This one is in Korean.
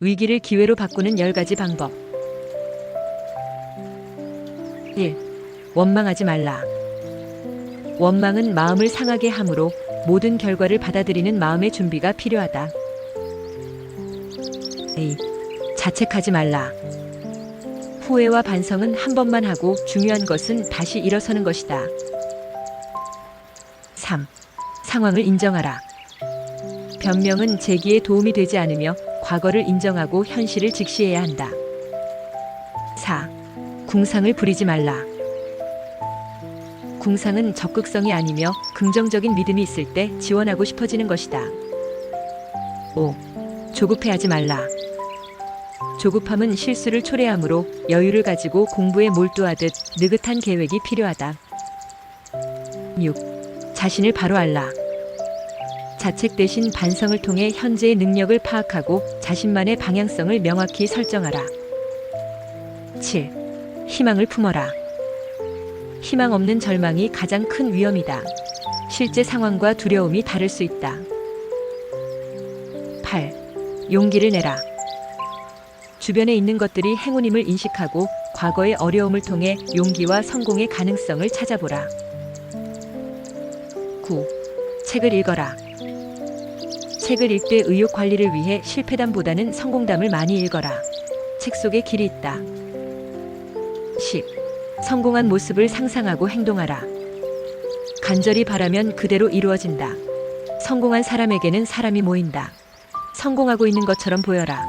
위기를 기회로 바꾸는 10가지 방법. 1. 원망하지 말라. 원망은 마음을 상하게 하므로 모든 결과를 받아들이는 마음의 준비가 필요하다. 2. 자책하지 말라. 후회와 반성은 한 번만 하고 중요한 것은 다시 일어서는 것이다. 3. 상황을 인정하라. 변명은 제기에 도움이 되지 않으며 과거를 인정하고 현실을 직시해야 한다. 4. 궁상을 부리지 말라. 궁상은 적극성이 아니며 긍정적인 믿음이 있을 때 지원하고 싶어지는 것이다. 5. 조급해하지 말라. 조급함은 실수를 초래하므로 여유를 가지고 공부에 몰두하듯 느긋한 계획이 필요하다. 6. 자신을 바로 알라. 자책 대신 반성을 통해 현재의 능력을 파악하고 자신만의 방향성을 명확히 설정하라. 7. 희망을 품어라. 희망 없는 절망이 가장 큰 위험이다. 실제 상황과 두려움이 다를 수 있다. 8. 용기를 내라. 주변에 있는 것들이 행운임을 인식하고 과거의 어려움을 통해 용기와 성공의 가능성을 찾아보라. 9. 책을 읽어라. 책을 읽되 의욕 관리를 위해 실패담보다는 성공담을 많이 읽어라. 책 속에 길이 있다. 10. 성공한 모습을 상상하고 행동하라. 간절히 바라면 그대로 이루어진다. 성공한 사람에게는 사람이 모인다. 성공하고 있는 것처럼 보여라.